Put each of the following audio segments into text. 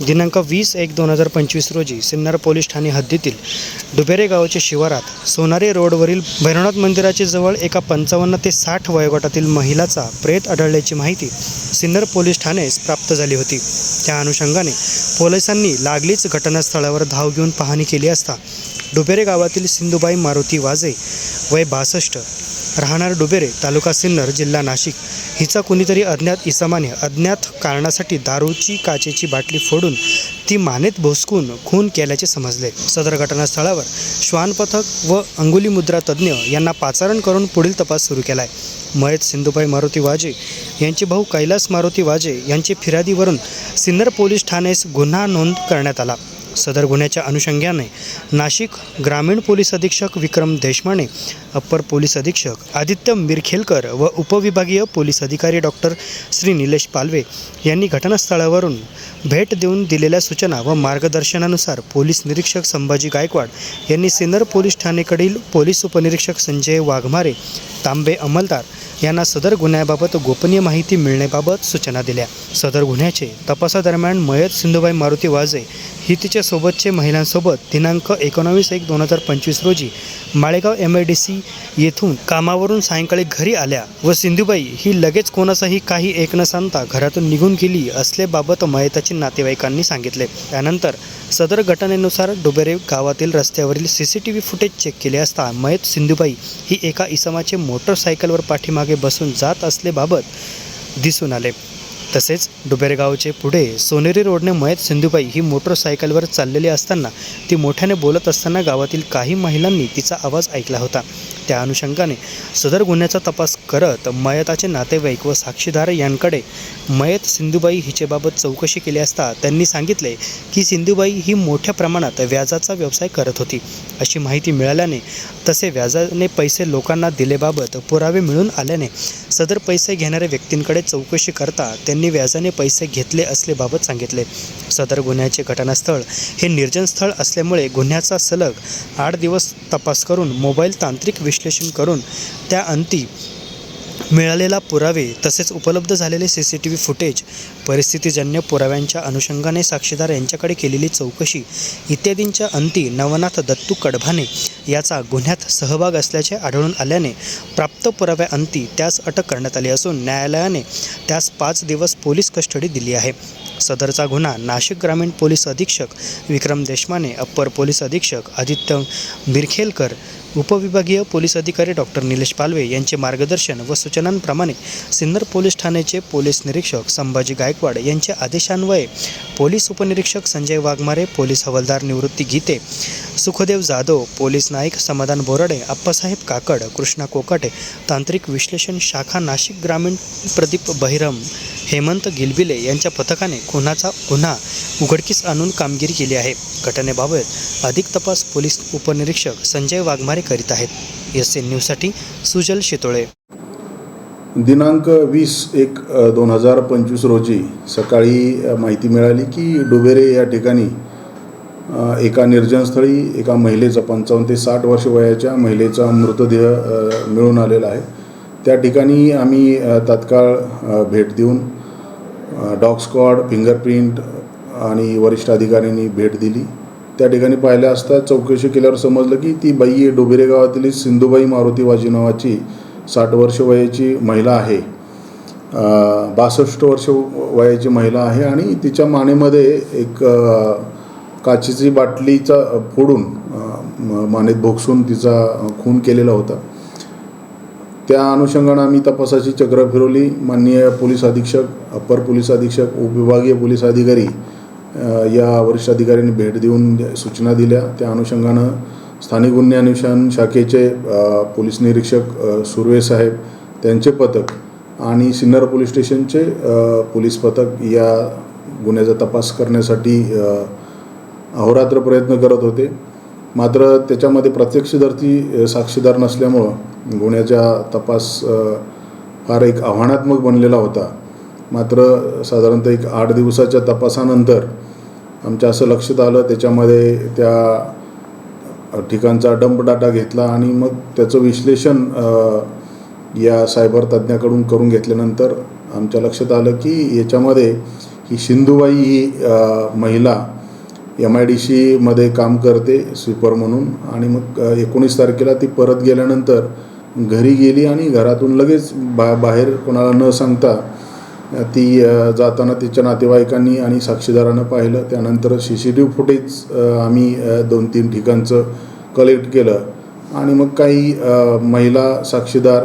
दिनांक वीस एक दोन हजार पंचवीस रोजी सिन्नर पोलीस ठाणे हद्दीतील डुबेरे गावाच्या शिवारात सोनारी रोडवरील भैरवनाथ मंदिराच्या जवळ एका पंचावन्न ते साठ वयोगटातील महिलाचा प्रेत आढळल्याची माहिती सिन्नर पोलीस ठाणेस प्राप्त झाली होती. त्या अनुषंगाने पोलिसांनी लागलीच घटनास्थळावर धाव घेऊन पाहणी केली असता डुबेरे गावातील सिंधुबाई मारुती वाजे वय बासष्ट राहणार डुबेरे तालुका सिन्नर जिल्हा नाशिक. हिचा कुणीतरी अज्ञात इसमाने अज्ञात कारणासाठी दारूची काचेची बाटली फोडून ती मानेत भोसकून खून केल्याचे समजले. सदर घटनास्थळावर श्वान पथक व अंगुली मुद्रा तज्ज्ञ यांना पाचारण करून पुढील तपास सुरू केला आहे मयत सिंधुबाई मारुती वाजे यांचे भाऊ कैलास मारुती वाजे यांची फिर्यादीवरून सिन्नर पोलीस ठाणेस गुन्हा नोंद करण्यात आला. सदर गुन्ह्याच्या अनुषंगाने नाशिक ग्रामीण पोलीस अधीक्षक विक्रम देशमाने अप्पर पोलीस अधीक्षक आदित्य मिरखेलकर व उपविभागीय पोलीस अधिकारी डॉक्टर श्री निलेश पालवे यांनी घटनास्थळावरून भेट देऊन दिलेल्या सूचना व मार्गदर्शनानुसार पोलीस निरीक्षक संभाजी गायकवाड यांनी सिन्नर पोलीस ठाणेकडील पोलीस उपनिरीक्षक संजय वाघमारे तांबे अंमलदार यांना सदर गुन्ह्याबाबत गोपनीय माहिती मिळण्याबाबत सूचना दिल्या. सदर गुन्ह्याचे तपासादरम्यान मयत सिंधुबाई मारुती वाजे ही तिच्या सोबतचे महिलांसोबत दिनांक एकोणावीस एक दोन हजार पंचवीस रोजी Malegaon M I D C येथून कामावरून सायंकाळी घरी आल्या व सिंधुबाई ही लगेच कोणाचाही काही एक न सांगता घरातून निघून गेली असल्याबाबत मयताची नातेवाईकांनी सांगितले. त्यानंतर सदर घटनेनुसार डुबेरे गावातील रस्त्यावरील C C T V footage check केले असता मयत सिंधुबाई ही एका इसमाचे मोटरसायकलवर पाठीमागे बसून जात असल्याबाबत दिसून आले. तसेच डुबेरगावचे पुढे सोनेरी रोडने मयत सिंधुबाई ही मोटरसायकलवर चाललेली असताना ती मोठ्याने बोलत असताना गावातील काही महिलांनी तिचा आवाज ऐकला होता. त्या अनुषंगाने सदर गुन्ह्याचा तपास करत मयताचे नातेवाईक व साक्षीदार यांकडे मयत सिंधुबाई हिचेबाबत चौकशी केली असता त्यांनी सांगितले की सिंधुबाई ही मोठ्या प्रमाणात व्याजाचा व्यवसाय करत होती. अशी माहिती मिळाल्याने तसे व्याजाने पैसे लोकांना दिलेबाबत पुरावे मिळून आल्याने सदर पैसे घेणाऱ्या व्यक्तींकडे चौकशी करता त्यांनी व्याजाने पैसे घेतले असल्याबाबत सांगितले. सदर गुन्ह्याचे घटनास्थळ हे निर्जन स्थळ असल्यामुळे गुन्ह्याचा सलग आठ दिवस तपास करून मोबाईल तांत्रिक विश्लेषण करून त्या अंती मिळालेला पुरावे तसेच उपलब्ध झालेले C C T V footage परिस्थितीजन्य पुराव्यांच्या अनुषंगाने साक्षीदार यांच्याकडे केलेली चौकशी इत्यादींच्या अंती नवनाथ दत्तू कडभाने याचा गुन्ह्यात सहभाग असल्याचे आढळून आल्याने प्राप्त पुराव्या अंती त्यास अटक करण्यात आली असून न्यायालयाने त्यास पाच दिवस पोलीस कस्टडी दिली आहे. सदरचा गुन्हा नाशिक ग्रामीण पोलीस अधीक्षक विक्रम देशमाने अप्पर पोलीस अधीक्षक आदित्य बिरखेलकर उपविभागीय पोलीस अधिकारी डॉक्टर निलेश पालवे यांचे मार्गदर्शन व सूचनांप्रमाणे सिन्नर पोलीस ठाण्याचे पोलीस निरीक्षक संभाजी गायकवाड यांच्या आदेशान्वये पोलीस उपनिरीक्षक संजय वाघमारे पोलीस हवालदार निवृत्ती गीते सुखदेव जाधव पोलीस नाईक समाधान बोराडे अप्पासाहेब काकड कृष्णा कोकाटे तांत्रिक विश्लेषण शाखा नाशिक ग्रामीण प्रदीप बहिरम हेमंत गिलबिले यांच्या पथकाने खुनाचा गुन्हा उघडकीस आणून कामगिरी केली आहे. घटनेबाबत अधिक तपास पोलीस उपनिरीक्षक संजय वाघमारे करीत आहेत. एस एन न्यूजसाठी सुजल शितोळे. दिनांक वीस एक दोन हजार पंचवीस रोजी सकाळी माहिती मिळाली की डुबेरे या ठिकाणी एका निर्जनस्थळी एका महिलेचा पंचावन्न ते साठ वर्ष वयाच्या महिलेचा मृतदेह मिळून आलेला आहे. त्या ठिकाणी आम्ही तात्काळ भेट देऊन डॉग स्क्वॉड फिंगरप्रिंट आणि वरिष्ठ अधिकाऱ्यांनी भेट दिली. त्या ठिकाणी पाहिल्या असता चौकशी केल्यावर समजलं की ती बाई डोबेरे गावातील सिंधुबाई मारुती वाजी नावाची साठ वर्ष वयाची महिला आहे. बासष्ट वर्ष वयाची महिला आहे आणि तिच्या मानेमध्ये एक काचेची बाटलीचा फोडून मानेत भोगसून तिचा खून केलेला होता. त्या अनुषंगानं आम्ही तपासाची चक्र फिरवली. माननीय पोलीस अधीक्षक अप्पर पोलीस अधीक्षक उपविभागीय पोलीस अधिकारी या वरिष्ठ अधिकाऱ्यांनी भेट देऊन सूचना दिल्या. त्या अनुषंगानं स्थानिक गुन्हे अन्वेषण शाखेचे पोलीस निरीक्षक सुर्वे साहेब त्यांचे पथक आणि सिन्नर पोलीस स्टेशनचे पोलीस पथक या गुन्ह्याचा तपास करण्यासाठी अहोरात्र प्रयत्न करत होते. मात्र त्याच्यामध्ये प्रत्यक्षदर्शी साक्षीदार नसल्यामुळं गुन्ह्याचा तपास फार एक आव्हानात्मक बनलेला होता. मात्र साधारणतः एक आठ दिवसाच्या तपासानंतर आमच्या असं लक्षात आलं त्याच्यामध्ये त्या ठिकाणचा डंप डाटा घेतला आणि मग त्याचं विश्लेषण या सायबर तज्ज्ञाकडून करून घेतल्यानंतर आमच्या लक्षात आलं की याच्यामध्ये ही सिंधुबाई ही महिला एम आय डी सीमध्ये काम करते स्वीपर म्हणून. आणि मग एकोणीस तारखेला ती परत गेल्यानंतर घरी गेली आणि घरातून लगेच बा बाहेर कोणाला न सांगता ती जाताना तिच्या नातेवाईकांनी आणि साक्षीदारानं पाहिलं. त्यानंतर C C T V footage आम्ही दोन तीन ठिकाणचं कलेक्ट केलं. आणि मग काही महिला साक्षीदार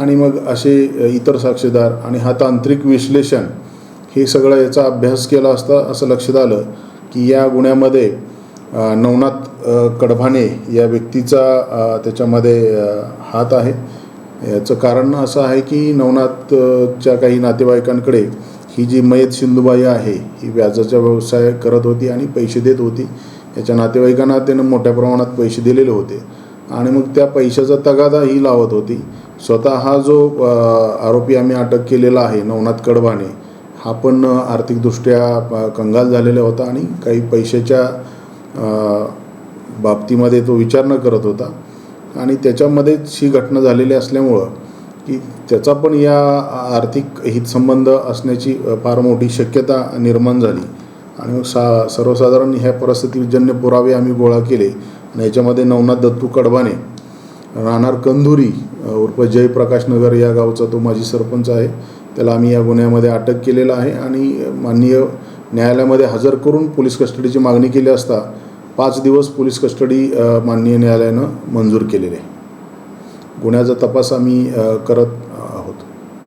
आणि मग असे इतर साक्षीदार आणि हा तांत्रिक विश्लेषण हे सगळं याचा अभ्यास केला असता असं लक्षात आलं. की या गुन्ह्यामध्ये नवनाथ कडभाने या व्यक्तीचा त्याच्यामध्ये हात आहे. याचं कारण असं आहे की नवनाथच्या काही नातेवाईकांकडे ही जी मयत सिंधुबाई आहे ही व्याजाचा व्यवसाय करत होती आणि पैसे देत होती. याच्या नातेवाईकांना त्यानं मोठ्या प्रमाणात पैसे दिलेले होते. आणि मग त्या पैशाचा तगादा ही लावत होती. स्वतः हा जो आरोपी आम्ही अटक केलेला आहे नवनाथ कडभाने हा पण आर्थिकदृष्ट्या कंगाल झालेला होता आणि काही पैशाच्या बाबतीमध्ये तो विचार न करत होता. आणि त्याच्यामध्येच ही घटना झालेली असल्यामुळं की त्याचा पण या आर्थिक हितसंबंध असण्याची फार मोठी शक्यता निर्माण झाली. आणि सा सर्वसाधारण ह्या परिस्थितीजन्य पुरावे आम्ही गोळा केले. आणि याच्यामध्ये नवनाथ दत्तू कडबाने राहणार कंधुरी उर्फ जयप्रकाश नगर या गावचा तो माजी सरपंच आहे. त्याला आम्ही या गुन्ह्यामध्ये अटक केलेलं आहे आणि माननीय न्यायालयामध्ये हजर करून पोलीस कस्टडीची मागणी केली असता पाच दिवस पोलीस कस्टडी माननीय न्यायालयानं मंजूर केलेली आहे. गुन्ह्याचा तपास आम्ही करत